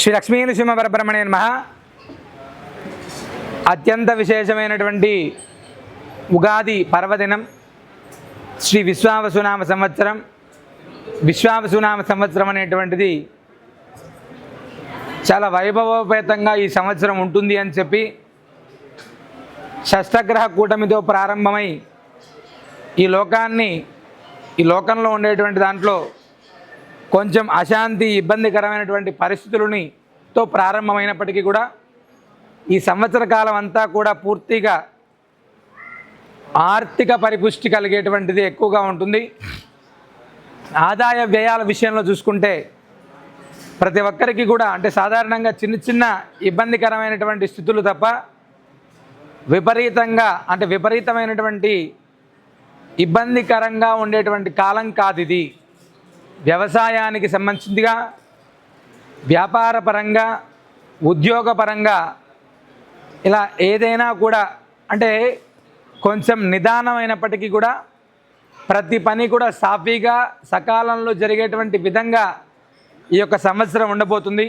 శ్రీ లక్ష్మీ నృసింహ పరబ్రహ్మణే నమ. అత్యంత విశేషమైనటువంటి ఉగాది పర్వదినం శ్రీ విశ్వావసునామ సంవత్సరం విశ్వావసునామ సంవత్సరం అనేటువంటిది చాలా వైభవోపేతంగా ఈ సంవత్సరం ఉంటుంది అని చెప్పి షష్టగ్రహ కూటమితో ప్రారంభమై ఈ లోకాన్ని ఈ లోకంలో ఉండేటువంటి దాంట్లో కొంచెం అశాంతి ఇబ్బందికరమైనటువంటి పరిస్థితులని తో ప్రారంభమైనప్పటికీ కూడా ఈ సంవత్సర కాలం అంతా కూడా పూర్తిగా ఆర్థిక పరిపుష్టి కలిగేటువంటిది ఎక్కువగా ఉంటుంది. ఆదాయ వ్యయాల విషయంలో చూసుకుంటే ప్రతి ఒక్కరికి కూడా అంటే సాధారణంగా చిన్న చిన్న ఇబ్బందికరమైనటువంటి స్థితులు తప్ప విపరీతంగా అంటే విపరీతమైనటువంటి ఇబ్బందికరంగా ఉండేటువంటి కాలం కాదు ఇది. వ్యవసాయానికి సంబంధించిగా వ్యాపారపరంగా ఉద్యోగపరంగా ఇలా ఏదైనా కూడా అంటే కొంచెం నిదానమైనప్పటికీ కూడా ప్రతి పని కూడా సాఫీగా సకాలంలో జరిగేటువంటి విధంగా ఈ యొక్క సంవత్సరం ఉండబోతుంది.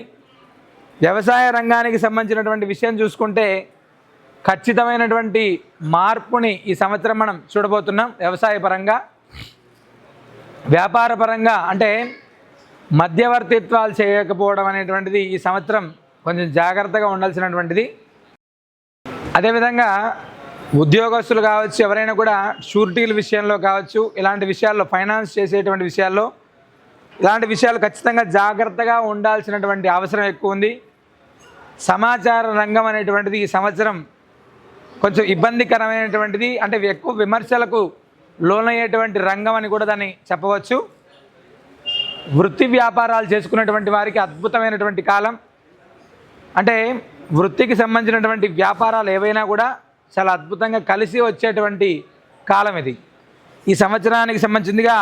వ్యవసాయ రంగానికి సంబంధించినటువంటి విషయం చూసుకుంటే ఖచ్చితమైనటువంటి మార్పుని ఈ సంవత్సరం మనం చూడబోతున్నాం వ్యవసాయ పరంగా. వ్యాపారపరంగా అంటే మధ్యవర్తిత్వాలు చేయకపోవడం అనేటువంటిది ఈ సంవత్సరం కొంచెం జాగ్రత్తగా ఉండాల్సినటువంటిది. అదేవిధంగా ఉద్యోగస్తులు కావచ్చు ఎవరైనా కూడా షూరిటీల విషయంలో కావచ్చు ఇలాంటి విషయాల్లో ఫైనాన్స్ చేసేటువంటి విషయాల్లో ఇలాంటి విషయాలు ఖచ్చితంగా జాగ్రత్తగా ఉండాల్సినటువంటి అవసరం ఎక్కువ ఉంది. సమాచార రంగం అనేటువంటిది ఈ సంవత్సరం కొంచెం ఇబ్బందికరమైనటువంటిది. అంటే ఎక్కువ విమర్శలకు లోనయ్యేటువంటి రంగం అని కూడా దాన్ని చెప్పవచ్చు. వృత్తి వ్యాపారాలు చేసుకున్నటువంటి వారికి అద్భుతమైనటువంటి కాలం. అంటే వృత్తికి సంబంధించినటువంటి వ్యాపారాలు ఏవైనా కూడా చాలా అద్భుతంగా కలిసి వచ్చేటువంటి కాలం ఇది. ఈ సంవత్సరానికి సంబంధించిందిగా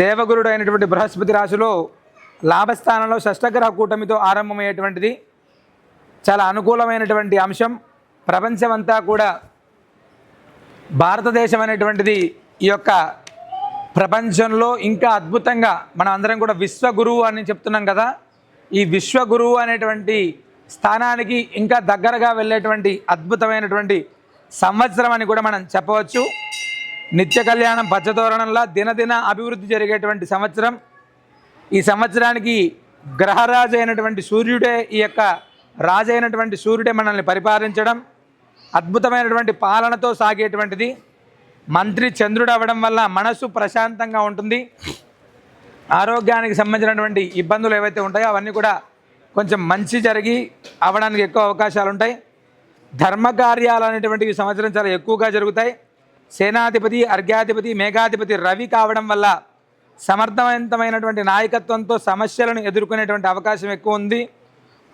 దేవగురుడు అయినటువంటి బృహస్పతి రాశిలో లాభస్థానంలో షష్టగ్రహ కూటమితో ఆరంభమయ్యేటువంటిది. చాలా అనుకూలమైనటువంటి అంశం. ప్రపంచమంతా కూడా భారతదేశం అనేటువంటిది ఈ యొక్క ప్రపంచంలో ఇంకా అద్భుతంగా మనం అందరం కూడా విశ్వగురువు అని చెప్తున్నాం కదా. ఈ విశ్వగురువు అనేటువంటి స్థానానికి ఇంకా దగ్గరగా వెళ్ళేటువంటి అద్భుతమైనటువంటి సంవత్సరం అని కూడా మనం చెప్పవచ్చు. నిత్య కళ్యాణం పచ్చతోరణంలా దినదిన అభివృద్ధి జరిగేటువంటి సంవత్సరం. ఈ సంవత్సరానికి గ్రహరాజు అయినటువంటి సూర్యుడే ఈ యొక్క రాజు అయినటువంటి సూర్యుడే మనల్ని పరిపాలించడం. అద్భుతమైనటువంటి పాలనతో సాగేటువంటిది. మంత్రి చంద్రుడు అవ్వడం వల్ల మనసు ప్రశాంతంగా ఉంటుంది. ఆరోగ్యానికి సంబంధించినటువంటి ఇబ్బందులు ఏవైతే ఉంటాయో అవన్నీ కూడా కొంచెం మంచి జరిగి అవ్వడానికి ఎక్కువ అవకాశాలు ఉంటాయి ధర్మ కార్యాలు అనేటువంటివి సంవత్సరం చాలా ఎక్కువగా జరుగుతాయి. సేనాధిపతి అర్ఘ్యాధిపతి మేఘాధిపతి రవి కావడం వల్ల సమర్థవంతమైనటువంటి నాయకత్వంతో సమస్యలను ఎదుర్కొనేటువంటి అవకాశం ఎక్కువ ఉంది.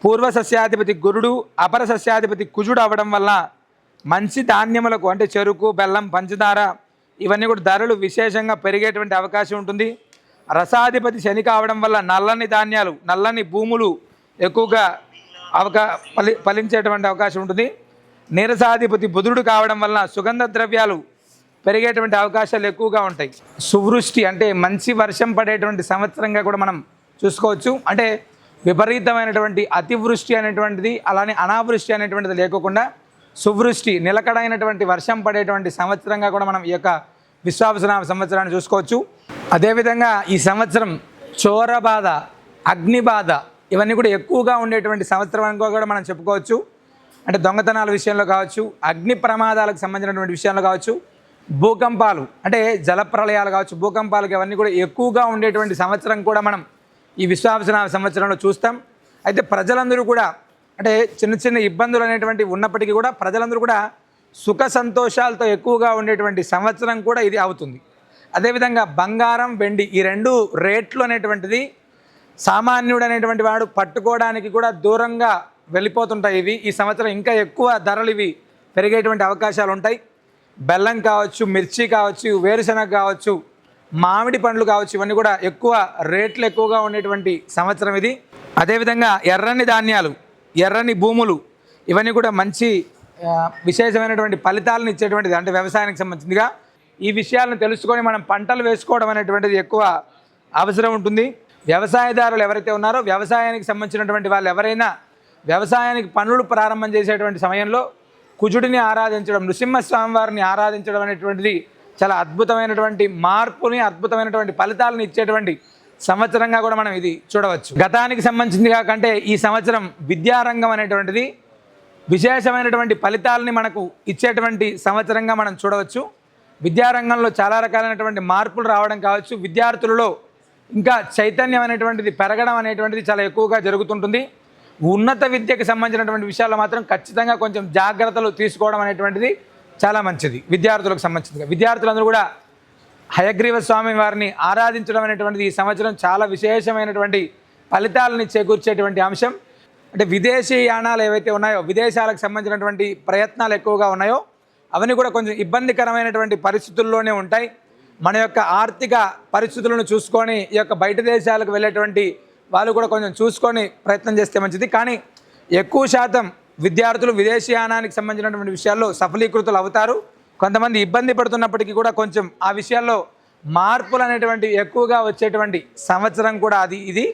పూర్వ సస్యాధిపతి గురుడు అపర సస్యాధిపతి కుజుడు అవ్వడం వల్ల మంచి ధాన్యములకు అంటే చెరుకు బెల్లం పంచదార ఇవన్నీ కూడా ధరలు విశేషంగా పెరిగేటువంటి అవకాశం ఉంటుంది. రసాధిపతి శని కావడం వల్ల నల్లని ధాన్యాలు నల్లని భూములు ఎక్కువగా అవకా ఫలి ఫలించేటువంటి అవకాశం ఉంటుంది. నీరసాధిపతి బుధుడు కావడం వల్ల సుగంధ ద్రవ్యాలు పెరిగేటువంటి అవకాశాలు ఎక్కువగా ఉంటాయి. సువృష్టి అంటే మంచి వర్షం పడేటువంటి సంవత్సరంగా కూడా మనం చూసుకోవచ్చు. అంటే విపరీతమైనటువంటి అతివృష్టి అనేటువంటిది అలానే అనావృష్టి అనేటువంటిది లేకోకుండా సువృష్టి నిలకడైనటువంటి వర్షం పడేటువంటి సంవత్సరంగా కూడా మనం ఈ యొక్క విశ్వావసనామ సంవత్సరాన్ని చూసుకోవచ్చు. అదేవిధంగా ఈ సంవత్సరం చోర బాధ అగ్ని బాధ ఇవన్నీ కూడా ఎక్కువగా ఉండేటువంటి సంవత్సరం అని కూడా మనం చెప్పుకోవచ్చు. అంటే దొంగతనాల విషయంలో కావచ్చు అగ్ని ప్రమాదాలకు సంబంధించినటువంటి విషయంలో కావచ్చు భూకంపాలు అంటే జలప్రలయాలు కావచ్చు భూకంపాలకు ఇవన్నీ కూడా ఎక్కువగా ఉండేటువంటి సంవత్సరం కూడా మనం ఈ విశ్వావసనామ సంవత్సరంలో చూస్తాం. అయితే ప్రజలందరూ కూడా అంటే చిన్న చిన్న ఇబ్బందులు అనేటువంటి ఉన్నప్పటికీ కూడా ప్రజలందరూ కూడా సుఖ సంతోషాలతో ఎక్కువగా ఉండేటువంటి సంవత్సరం కూడా ఇది అవుతుంది. అదేవిధంగా బంగారం వెండి ఈ రెండు రేట్లు అనేటువంటిది సామాన్యుడు అనేటువంటి వాడు పట్టుకోవడానికి కూడా దూరంగా వెళ్ళిపోతుంటాయి ఇవి. ఈ సంవత్సరం ఇంకా ఎక్కువ ధరలు ఇవి పెరిగేటువంటి అవకాశాలు ఉంటాయి. బెల్లం కావచ్చు మిర్చి కావచ్చు వేరుశనగ కావచ్చు మామిడి పండ్లు కావచ్చు ఇవన్నీ కూడా ఎక్కువ రేట్లు ఎక్కువగా ఉండేటువంటి సంవత్సరం ఇది. అదేవిధంగా ఎర్రని ధాన్యాలు ఎర్రని భూములు ఇవన్నీ కూడా మంచి విశేషమైనటువంటి ఫలితాలను ఇచ్చేటువంటిది అంటే వ్యవసాయానికి సంబంధించిందిగా. ఈ విషయాలను తెలుసుకొని మనం పంటలు వేసుకోవడం అనేటువంటిది ఎక్కువ అవసరం ఉంటుంది. వ్యవసాయదారులు ఎవరైతే ఉన్నారో వ్యవసాయానికి సంబంధించినటువంటి వాళ్ళు ఎవరైనా వ్యవసాయానికి పనులు ప్రారంభం చేసేటువంటి సమయంలో కుజుడిని ఆరాధించడం నృసింహస్వామి వారిని ఆరాధించడం అనేటువంటిది చాలా అద్భుతమైనటువంటి మార్పుని అద్భుతమైనటువంటి ఫలితాలను ఇచ్చేటువంటి సంవత్సరంగా కూడా మనం ఇది చూడవచ్చు. గతానికి సంబంధించింది కాకంటే ఈ సంవత్సరం విద్యారంగం అనేటువంటిది విశేషమైనటువంటి ఫలితాలని మనకు ఇచ్చేటువంటి సంవత్సరంగా మనం చూడవచ్చు. విద్యారంగంలో చాలా రకాలైనటువంటి మార్పులు రావడం కావచ్చు. విద్యార్థులలో ఇంకా చైతన్యం అనేటువంటిది పెరగడం అనేటువంటిది చాలా ఎక్కువగా జరుగుతుంటుంది. ఉన్నత విద్యకు సంబంధించినటువంటి విషయాల్లో మాత్రం ఖచ్చితంగా కొంచెం జాగ్రత్తలు తీసుకోవడం అనేటువంటిది చాలా మంచిది. విద్యార్థులకు సంబంధించిందిగా విద్యార్థులందరూ కూడా హయగ్రీవ స్వామి వారిని ఆరాధించడం అనేటువంటిది ఈ సంవత్సరం చాలా విశేషమైనటువంటి ఫలితాలని చేకూర్చేటువంటి అంశం. అంటే విదేశీ యానాలు ఏవైతే ఉన్నాయో విదేశాలకు సంబంధించినటువంటి ప్రయత్నాలు ఎక్కువగా ఉన్నాయో అవన్నీ కూడా కొంచెం ఇబ్బందికరమైనటువంటి పరిస్థితుల్లోనే ఉంటాయి. మన యొక్క ఆర్థిక పరిస్థితులను చూసుకొని ఈ యొక్క బయట దేశాలకు వెళ్ళేటువంటి వాళ్ళు కూడా కొంచెం చూసుకొని ప్రయత్నం చేస్తే మంచిది. కానీ ఎక్కువ శాతం విద్యార్థులు విదేశీయానానికి సంబంధించినటువంటి విషయాల్లో సఫలీకృతులు అవుతారు. కొంతమంది ఇబ్బంది పడుతున్నప్పటికీ కూడా కొంచెం ఆ విషయాల్లో మార్పులు అనేటువంటి ఎక్కువగా వచ్చేటువంటి సంవత్సరం కూడా అది ఇది.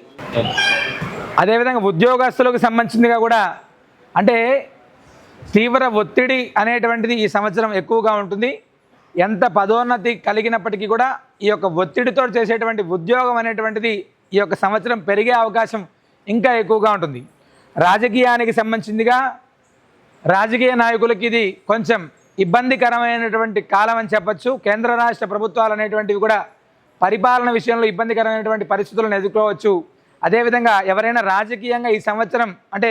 అదేవిధంగా ఉద్యోగస్తులకు సంబంధించిందిగా కూడా అంటే తీవ్ర ఒత్తిడి అనేటువంటిది ఈ సంవత్సరం ఎక్కువగా ఉంటుంది. ఎంత పదోన్నతి కలిగినప్పటికీ కూడా ఈ యొక్క ఒత్తిడితో చేసేటువంటి ఉద్యోగం అనేటువంటిది ఈ యొక్క సంవత్సరం పెరిగే అవకాశం ఇంకా ఎక్కువగా ఉంటుంది. రాజకీయానికి సంబంధించిందిగా రాజకీయ నాయకులకి ఇది కొంచెం ఇబ్బందికరమైనటువంటి కాలం అని చెప్పచ్చు. కేంద్ర రాష్ట్ర ప్రభుత్వాలు అనేటువంటివి కూడా పరిపాలన విషయంలో ఇబ్బందికరమైనటువంటి పరిస్థితులను ఎదుర్కోవచ్చు. అదేవిధంగా ఎవరైనా రాజకీయంగా ఈ సంవత్సరం అంటే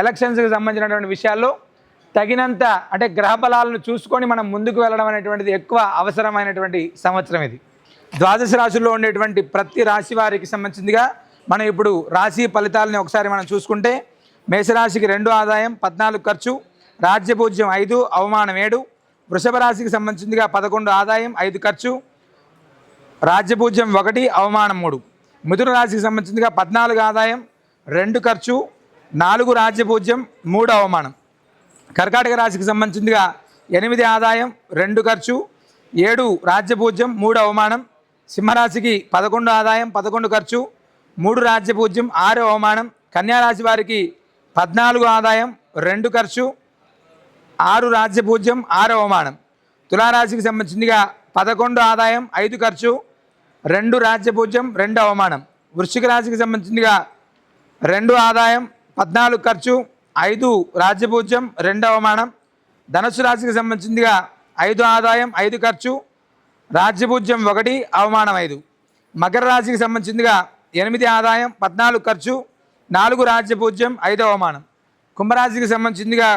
ఎలక్షన్స్కి సంబంధించినటువంటి విషయాల్లో తగినంత అంటే గ్రహబలాలను చూసుకొని మనం ముందుకు వెళ్ళడం అనేటువంటిది ఎక్కువ అవసరమైనటువంటి సంవత్సరం ఇది. ద్వాదశ రాశుల్లో ఉండేటువంటి ప్రతి రాశి వారికి సంబంధించిందిగా మనం ఇప్పుడు రాశి ఫలితాలని ఒకసారి మనం చూసుకుంటే మేషరాశికి రెండు ఆదాయం పద్నాలుగు ఖర్చు రాజ్యపూజ్యం ఐదు అవమానం ఏడు. వృషభ రాశికి సంబంధించిందిగా పదకొండు ఆదాయం ఐదు ఖర్చు. రాజ్యపూజ్యం ఒకటి అవమానం మూడు. మిథున రాశికి సంబంధించిందిగా పద్నాలుగు ఆదాయం రెండు ఖర్చు. నాలుగు రాజ్యపూజ్యం మూడు అవమానం. కర్కాటక రాశికి సంబంధించిందిగా ఎనిమిది ఆదాయం రెండు ఖర్చు. ఏడు రాజ్యపూజ్యం మూడు అవమానం. సింహరాశికి పదకొండు ఆదాయం పదకొండు ఖర్చు. మూడు రాజ్యపూజ్యం ఆరు అవమానం. కన్యారాశి వారికి పద్నాలుగు ఆదాయం రెండు ఖర్చు. ఆరు రాజ్యపూజ్యం ఆరు అవమానం. తులారాశికి సంబంధించిందిగా పదకొండు ఆదాయం ఐదు ఖర్చు రెండు రాజ్యపూజ్యం రెండు అవమానం. వృశ్చిక రాశికి సంబంధించిందిగా రెండు ఆదాయం పద్నాలుగు ఖర్చు ఐదు రాజ్యపూజ్యం రెండు అవమానం. ధనుసు రాశికి సంబంధించిందిగా ఐదు ఆదాయం ఐదు ఖర్చు రాజ్యపూజ్యం ఒకటి అవమానం ఐదు. మకర రాశికి సంబంధించిందిగా ఎనిమిది ఆదాయం పద్నాలుగు ఖర్చు నాలుగు రాజ్యపూజ్యం ఐదు అవమానం. కుంభరాశికి సంబంధించిందిగా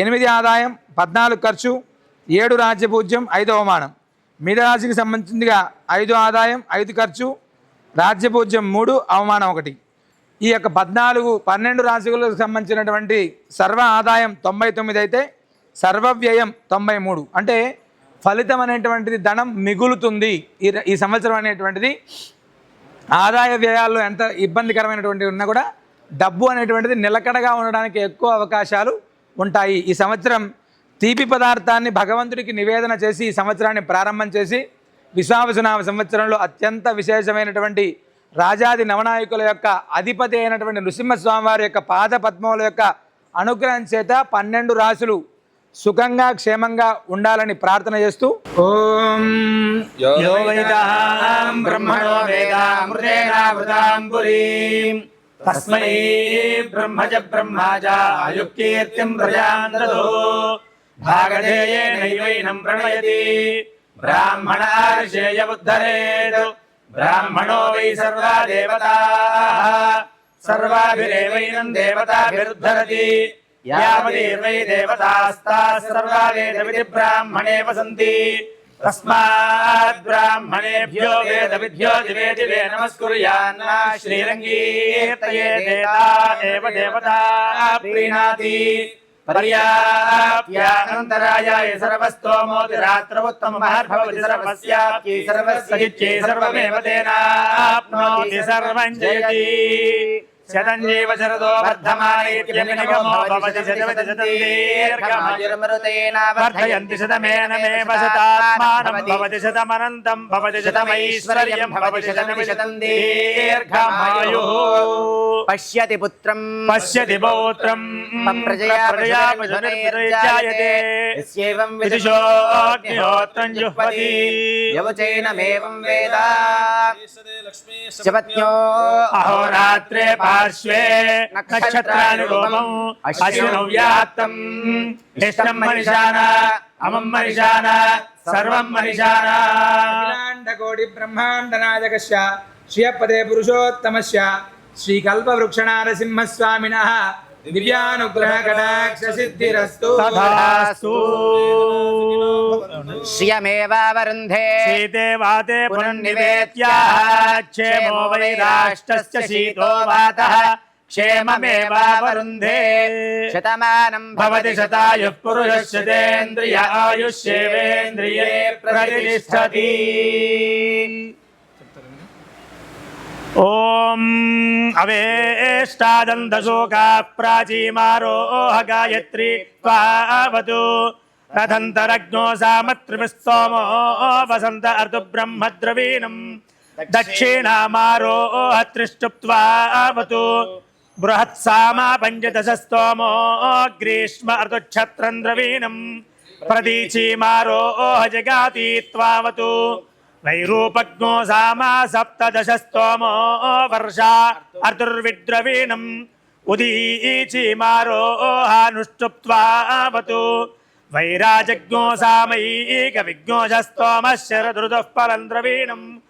ఎనిమిది ఆదాయం పద్నాలుగు ఖర్చు ఏడు రాజ్యపూజ్యం ఐదు అవమానం. మీనరాశికి సంబంధించిందిగా ఐదు ఆదాయం ఐదు ఖర్చు రాజ్యపూజ్యం మూడు అవమానం ఒకటి. ఈ యొక్క పద్నాలుగు పన్నెండు రాశులకు సంబంధించినటువంటి సర్వ ఆదాయం తొంభై తొమ్మిది అయితే సర్వ వ్యయం తొంభై మూడు. అంటే ఫలితం అనేటువంటిది ధనం మిగులుతుంది ఈ ఈ సంవత్సరం అనేటువంటిది. ఆదాయ వ్యయాల్లో ఎంత ఇబ్బందికరమైనటువంటి ఉన్నా కూడా డబ్బు అనేటువంటిది నిలకడగా ఉండడానికి ఎక్కువ అవకాశాలు ఉంటాయి. ఈ సంవత్సరం తీపి పదార్థాన్ని భగవంతుడికి నివేదన చేసి ఈ సంవత్సరాన్ని ప్రారంభం చేసి విశ్వావసునామ సంవత్సరంలో అత్యంత విశేషమైనటువంటి రాజాది నవనాయకుల యొక్క అధిపతి అయినటువంటి నృసింహస్వామివారి యొక్క పాద పద్మముల యొక్క అనుగ్రహం చేత పన్నెండు రాసులు సుఖంగా క్షేమంగా ఉండాలని ప్రార్థన చేస్తూ ఓం తస్మై బ్రహ్మజ బ్రహ్మాజ ఆయుక్కీర్తిం ప్రజాందదో భాగధేయేనైవైనం ప్రణయతి. బ్రాహ్మణార్షేయ ఉద్ధరేడు బ్రాహ్మణో వై సర్వా దేవత సర్వాభిరేవైనం దేవతాభిరుద్ధరతి. యావదేవై దేవతాస్తా సర్వాదేవితి బ్రాహ్మణే వసంతి. यावदेवै देवतास्ताः सर्वा वेदविधि ब्राह्मणे वसन्ति तस्मात् ब्राह्मणेभ्यो वेदविद्यो दिवे दिवे नमस्कुर्यान्न श्रीरङ्गीर्तये देवता एव देवता प्रीणाति पर्याप्यानन्तरायाय सर्वस्तोमोतिरात्रमुत्तममहर्भवति सर्वस्याप्यै सर्वस्य सर्वमेव तेनाप्नोति सर्वं जयति శతం జీవ శరదో వర్ధమానైత్యమినగమో భవతి శతమితి శతం దీర్ఘమాయుర్మృతేన వర్ధయంతి శతమేనమేవ శతాత్మానం భవతి శతమనంతం భవతి శతమైశ్వర్యం భవతి శతమితి శతం దీర్ఘమాయుః పశ్యతి పుత్రం పశ్యతి పౌత్రం ప్రజయా ప్రజయా పశునిర్జాయతే యస్యేవం విదిశోగ్నిహోత్రం జుహ్వతి యవచైనమేవం వేద శపత్న్యో అహోరాత్రే పార్శ్వే నక్షత్రానురూపం అశ్వినౌ వ్యాప్తం ఇష్టం మనిషాన అమం మనిషాన సర్వం మనిషాన అఖిలాండకోటి బ్రహ్మాండ నాయకస్య శ్రియపదే పురుషోత్తమస్య శ్రీకల్పవృక్షణారసింహస్వామిన దివ్యానుగ్రహ కటాక్ష సిద్ధిరస్తు తథాస్తు శ్రియమేవావరుంధే శీతే వాతే పునర్నివేత్యా క్షేమో వై రాష్ట్రస్య శీతో వాతః శతమానం భవతి శతాయుః పురుషస్యతేంద్రియ ఆయుష్యేవేంద్రియే ప్రతిష్టతి ఓం అవేష్టాదంతశోకా ప్రాచీమారోహ గాయత్రి త్వావతు. రథంతరగ్నో సామత్రిమిస్తోమో వసంత అర్ధు బ్రహ్మద్రవీణం దక్షిణామారోహ త్రిష్టుప్త్వావతు బృహత్సామా పంచదశ స్తోమో గ్రీష్మ అర్ధక్షత్రం ద్రవీణం ప్రదీచీమారోహ జగాతి త్వావతు. వైరూపజ్ఞో సామా సప్తదశ స్తోమో వర్షా అర్ధుర్విద్రవీణం ఉదీచీమారోహానుష్టుప్త్వావతు వైరాజజ్ఞో సామైక విజ్ఞోష స్తోమ శరదృదుః ఫలం ద్రవీణం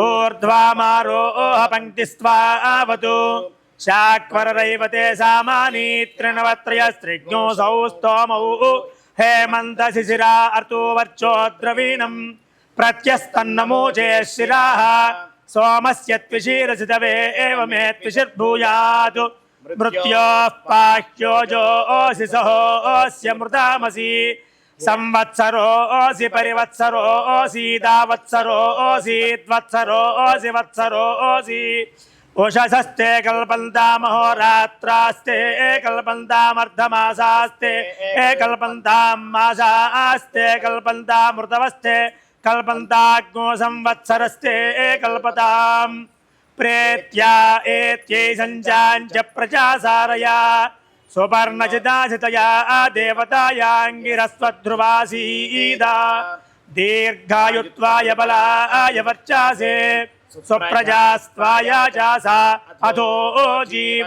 ఊర్ధ్వామారోహ పంక్తిస్త్వావతు శాక్వరరైవతే సామాని త్రిణవత్రయస్త్రిజ్ఞోసౌ స్తోమౌ హేమంత శిశిరా అర్తో ప్రత్యస్తన్నమో జయ శిరా సోమస్య ద్విషీరసితవే ఏమే ద్విషిర్భూయాత్ మృత్యో పాహ్యోజోసి సహోస్య మృతామసి సంవత్సరోసి పరివత్సరోసి దావత్సరోసి ద్వత్సరోసి వత్సరోసి ఉషసస్తే కల్పంతామహోరాత్రాస్తే కల్పంతామర్ధమాసాస్తే కల్పంతాం మాసాస్తే కల్పంతామృతవస్తే कल्पन्ताग्नो संवत्सरस्ते कल्पताम्। प्रेत्या एत्यै सञ्चाञ्च प्रजासारया। सुपर्णचिताचितया देवतायाङ्गिरस्त्वध्रुवासीदा। दीर्घायुत्वाय बलाय वर्चासे। स्वप्रजास्त्वाय चासा अथो जीव